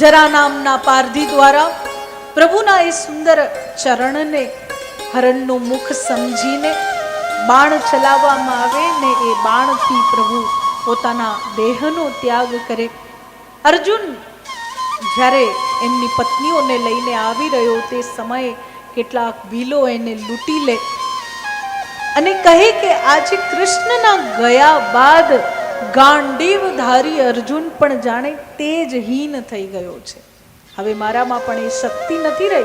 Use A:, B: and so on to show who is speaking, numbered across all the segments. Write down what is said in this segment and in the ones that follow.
A: જરા નામના પારધી દ્વારા પ્રભુના એ સુંદર ચરણને, હરણનું મુખ સમજીને બાણ ચલાવવામાં આવે ને એ બાણથી પ્રભુ પોતાના દેહનો ત્યાગ કરે. અર્જુન જ્યારે એમની પત્નીઓને લઈને આવી રહ્યો તે સમયે કેટલાક ભીલો એને લૂંટી લે અને કહે કે આજે કૃષ્ણના ગયા બાદ ગાંડીવધારી અર્જુન પણ જાણે તેજહીન થઈ ગયો છે. હવે મારામાં પણ એ શક્તિ નથી રહી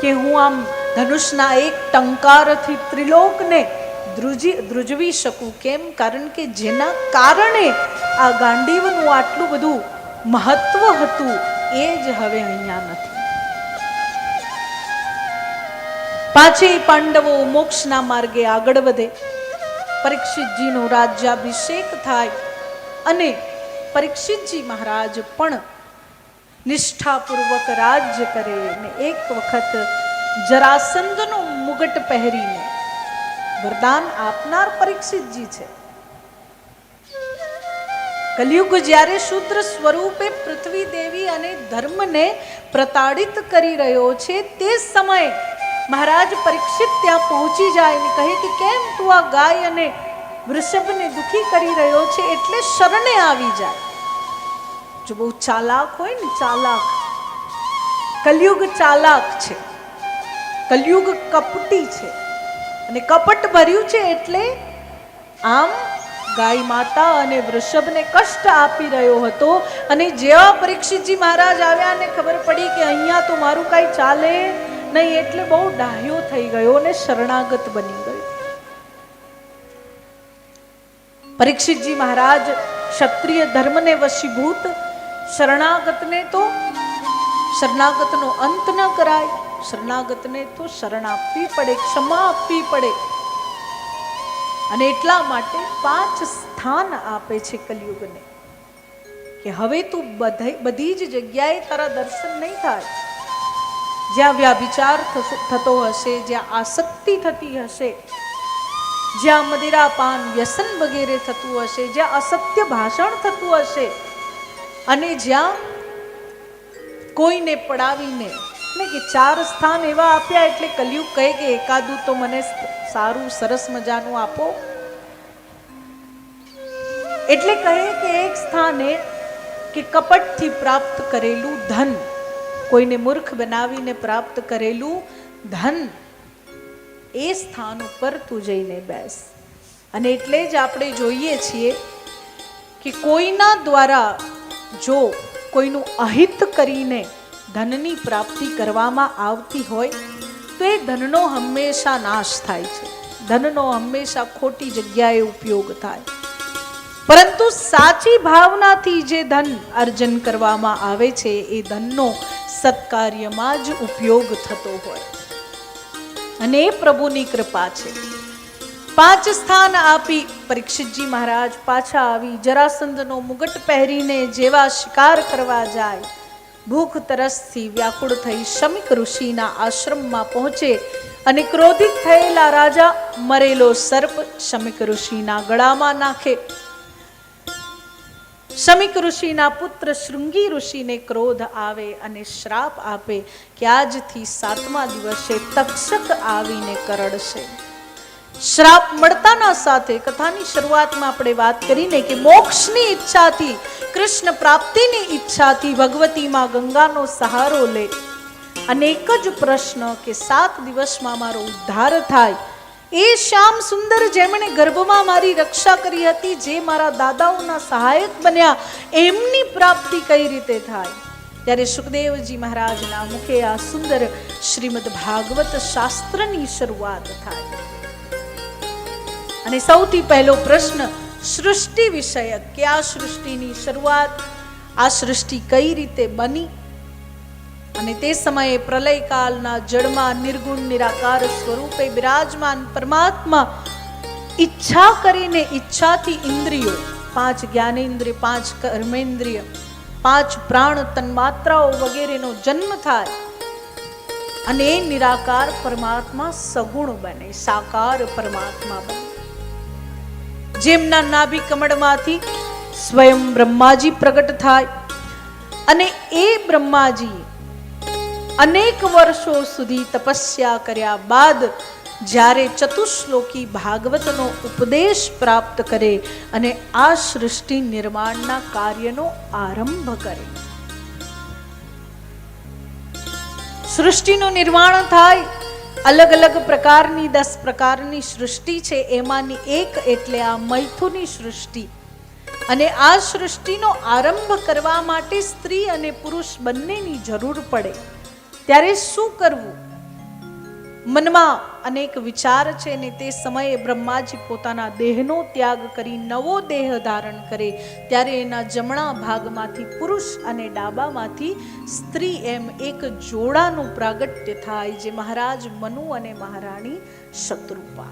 A: કે હું આમ ધનુષના એક ટંકારથી ત્રિલોકને ધ્રુજી, ધ્રુજવી શકું. કેમ? કારણ કે જેના કારણે આ ગાંડીવનું આટલું બધું મહત્વ હતું એ જ હવે અહીંયા નથી. પાછી પાંડવો મોક્ષના માર્ગે આગળ વધે. પરીક્ષિતજીનો રાજ્યાભિષેક થાય અને પરીક્ષિતજી મહારાજ પણ નિષ્ઠાપૂર્વક રાજ્ય કરે ને એક વખત જરાસંધનો મુગટ પહેરીને વરદાન આપનાર પરીક્ષિતજી છે. કલયુગ જ્યારે શુદ્ર સ્વરૂપે પૃથ્વી દેવી અને ધર્મને પ્રતાડિત કરી રહ્યો છે, તે સમયે મહારાજ પરીક્ષિત ત્યાં પહોંચી જાય અને કહે કે કેમ તું આ ગાય અને વૃષભને દુખી કરી રહ્યો છે એટલે શરણે આવી જાય. જો બહુ ચાલાક હોય ને ચાલાક, કલયુગ ચાલાક છે, કલયુગ કપટી છે અને કપટ ભર્યું છે એટલે આમ ગાય માતા અને વૃષભને કષ્ટ આપી રહ્યો હતો અને જેવા પરીક્ષિતજી મહારાજ આવ્યા ને ખબર પડી કે અહીંયા તો મારું કાંઈ ચાલે નહીં, એટલે બહુ ડાહ્યો થઈ ગયો અને શરણાગત બની ગયો. પરીક્ષિતજી મહારાજ ક્ષત્રિય ધર્મને વશીભૂત, શરણાગતને તો શરણાગતનો અંત ન કરાય, શરણાગતને તો શરણ આપવી પડે, ક્ષમા આપવી પડે. અને એટલા માટે પાંચ સ્થાન આપે છે કલયુગને. કે હવે તું બધે, બધી જ જગ્યાએ તારા દર્શન નહીં થાય. જ્યાં વ્યાભિચાર થતો હશે, જ્યાં આસક્તિ થતી હશે, જ્યાં મદિરાપાન વ્યસન વગેરે થતું હશે, જ્યાં અસત્ય ભાષણ થતું હશે, અને જ્યાં કોઈને પડાવીને ને કે ચાર સ્થાન એવા આપ્યા એટલે કલયુગ કહે કે એકાદું તો મને સારું, સરસ મજાનું આપો. એટલે કહે કે એક સ્થાને કે કપટથી પ્રાપ્ત કરેલું ધન. કોઈને મૂર્ખ બનાવીને પ્રાપ્ત કરેલું ધન એ સ્થાન ઉપર તું જઈને બેસ. અને એટલે જ આપણે જોઈએ છીએ કે કોઈના દ્વારા જો કોઈનું અહિત કરીને ધનની પ્રાપ્તિ કરવામાં આવતી હોય, તો એ ધનનો હંમેશા નાશ થાય છે. ધનનો હંમેશા ખોટી જગ્યાએ ઉપયોગ થાય. પરંતુ સાચી ભાવનાથી જે ધન અર્જન કરવામાં આવે છે, એ ધનનો સત્કાર્યમાં જ ઉપયોગ થતો હોય. અને એ પ્રભુની કૃપા છે. પાંચ સ્થાન આપી પરીક્ષિતજી મહારાજ પાછા આવી, જરાસંધનો મુગટ પહેરીને જેવા શિકાર કરવા જાય, ભૂખ તરસથી વ્યાકુળ થઈ શમિક ઋષિના આશ્રમમાં પહોંચે અને ક્રોધિત થયેલા રાજા મરેલો સર્પ શમિક ઋષિના ગળામાં નાખે. શમિક ઋષિના પુત્ર શૃંગી ઋષિને ક્રોધ આવે અને શ્રાપ આપે કે આજથી સાતમા દિવસે તક્ષક આવીને કરડશે. શ્રાપ મળતાના સાથે કથાની શરૂઆતમાં આપણે વાત કરીને કે મોક્ષની ઈચ્છાથી, કૃષ્ણ પ્રાપ્તિની ઈચ્છાથી ભગવતીમાં ગંગાનો સહારો લે. અને એક જ પ્રશ્ન કે સાત દિવસમાં મારો ઉદ્ધાર થાય એ શ્યામ સુંદર જેમણે ગર્ભમાં મારી રક્ષા કરી હતી, જે મારા દાદાઓના સહાયક બન્યા, એમની પ્રાપ્તિ કઈ રીતે થાય? ત્યારે સુખદેવજી મહારાજના મુખે આ સુંદર શ્રીમદ ભાગવત શાસ્ત્રની શરૂઆત થાય. અને સૌથી પહેલો પ્રશ્ન, સૃષ્ટિ વિષયક, કે આ સૃષ્ટિની શરૂઆત, આ સૃષ્ટિ કઈ રીતે બની? અને તે સમયે પ્રલયકાલના જળમાં નિર્ગુણ, નિરાકાર સ્વરૂપે બિરાજમાન પરમાત્મા ઈચ્છા કરીને ઈચ્છાથી ઇન્દ્રિયો, પાંચ જ્ઞાનેન્દ્રિય, પાંચ કર્મેન્દ્રિય, પાંચ પ્રાણ તન્માત્રાઓ વગેરેનો જન્મ થાય અને એ નિરાકાર પરમાત્મા સગુણ બને, સાકાર પરમાત્મા બને. જેમના નાભી કમળમાંથી સ્વયં બ્રહ્માજી પ્રગટ થાય અને એ બ્રહ્માજી અનેક વર્ષો સુધી તપસ્યા કર્યા બાદ જ્યારે ચતુશ્લોકી ભાગવતનો ઉપદેશ પ્રાપ્ત કરે અને આ સૃષ્ટિ નિર્માણના કાર્યનો આરંભ કરે. સૃષ્ટિનું નિર્માણ થાય, અલગ અલગ પ્રકારની, દસ પ્રકારની સૃષ્ટિ છે, એમાંની એક એટલે આ મૈથુની સૃષ્ટિ. અને આ સૃષ્ટિનો આરંભ કરવા માટે સ્ત્રી અને પુરુષ બંનેની જરૂર પડે. ત્યારે શું કરવું? મનમાં અનેક વિચાર છે ને તે સમયે બ્રહ્માજી પોતાના દેહનો ત્યાગ કરી નવો દેહ ધારણ કરે. ત્યારે એના જમણા ભાગમાંથી પુરુષ અને ડાબામાંથી સ્ત્રી એમ એક જોડાનું પ્રાગટ્ય થાય જે મહારાજ મનુ અને મહારાણી શત્રુપા.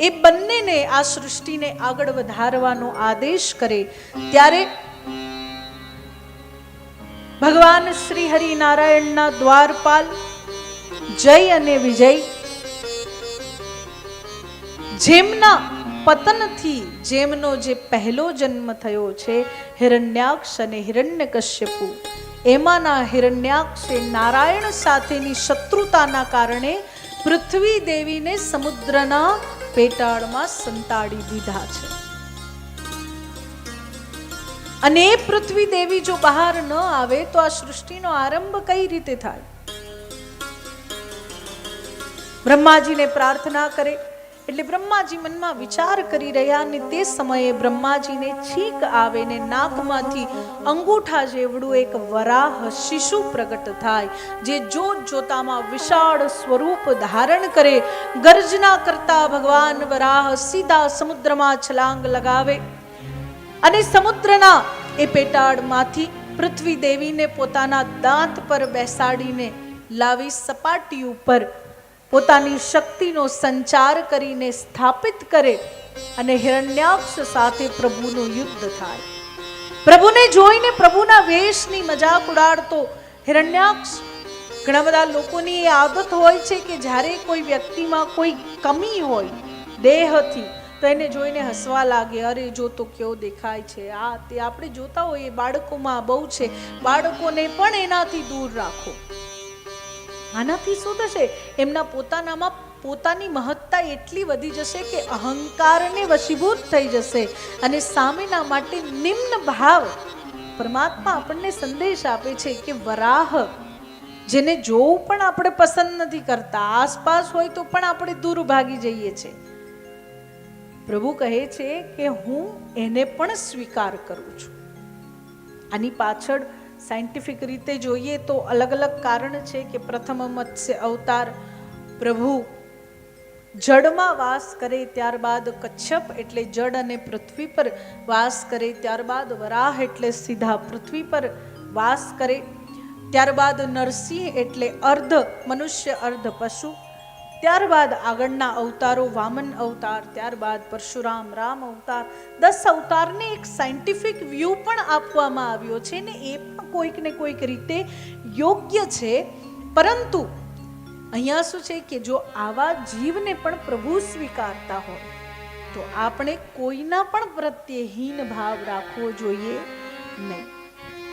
A: એ બંનેને આ સૃષ્ટિને આગળ વધારવાનો આદેશ કરે. ત્યારે ભગવાન શ્રી હરિનારાયણના દ્વારપાલ, જય અને વિજય. જેમના પતનથી જેમનો જે પહેલો જન્મ થયો છે, હિરણ્યાક્ષ અને હિરણ્યકશ્યપુ, એમાંના હિરણ્યાક્ષે નારાયણ સાથેની શત્રુતાના કારણે પૃથ્વી દેવીને સમુદ્રના પેટાળમાં સંતાડી દીધા છે. અને એ પૃથ્વી દેવી જો બહાર ન આવે તો આ સૃષ્ટિનો આરંભ કઈ રીતે થાય? બ્રહ્માજીને પ્રાર્થના કરે. એટલે બ્રહ્માજી મનમાં વિચાર કરી રહ્યા અને તે સમયે બ્રહ્માજીને છીંક આવે ને નાકમાંથી અંગૂઠા જેવડું એક વરાહ શિશુ પ્રગટ થાય, જે જોત જોતામાં વિશાળ સ્વરૂપ ધારણ કરે. ગર્જના કરતા ભગવાન વરાહ સીધા સમુદ્રમાં છલાંગ લગાવે. અને સમુદ્રના એ પેટાળમાંથી પૃથ્વી દેવીને પોતાના દાંત પર બેસાડીને લાવી સપાટી ઉપર પોતાની શક્તિનો સંચાર કરીને સ્થાપિત કરે અને હિરણ્યાક્ષ સાથે પ્રભુનું યુદ્ધ થાય. પ્રભુને જોઈને પ્રભુના વેશની મજાક ઉડાડતો હિરણ્યાક્ષ, ઘણા બધા લોકોની એ આદત હોય છે કે જ્યારે કોઈ વ્યક્તિમાં કોઈ કમી હોય, દેહથી તો એને જોઈને હસવા લાગે, અરે, જો તો કેવો દેખાય છે. આ તે આપણે જોતા હોઈએ, બાળકોમાં બહુ છે. બાળકોને પણ એનાથી દૂર રાખો. આનાથી શું થશે? એમના પોતાનામાં પોતાની મહત્તા એટલી વધી જશે કે અહંકારને વશીભૂત થઈ જશે અને સામેના માટે નિમ્ન ભાવ પરમાત્મા આપણને સંદેશ આપે છે કે વરાહ. જેને જોવું પણ આપણે પસંદ નથી કરતા, આસપાસ હોય તો પણ આપણે દૂર ભાગી જઈએ છીએ. પ્રભુ કહે છે કે હું એને પણ સ્વીકાર કરું છું. આની પાછળ સાયન્ટિફિક રીતે જોઈએ તો અલગ અલગ કારણ છે કે પ્રથમ મત્સ્ય અવતાર પ્રભુ જળમાં વાસ કરે ત્યારબાદ કચ્છપ એટલે જળ અને પૃથ્વી પર વાસ કરે, ત્યારબાદ વરાહ એટલે સીધા પૃથ્વી પર વાસ કરે, ત્યારબાદ નરસિંહ એટલે અર્ધ મનુષ્ય, અર્ધ પશુ ત્યારબાદ આગળના અવતારો વામન અવતાર, ત્યારબાદ પરશુરામ રામ અવતાર. દસ અવતારને એક સાયન્ટિફિક વ્યૂ પણ આપવામાં આવ્યો છે ને એ પણ કોઈક ને કોઈક રીતે યોગ્ય છે. પરંતુ અહીંયા શું છે કે જો આવા જીવને પણ પ્રભુ સ્વીકારતા હોય, તો આપણે કોઈના પણ પ્રત્યે હીન ભાવ રાખવો જોઈએ નહીં.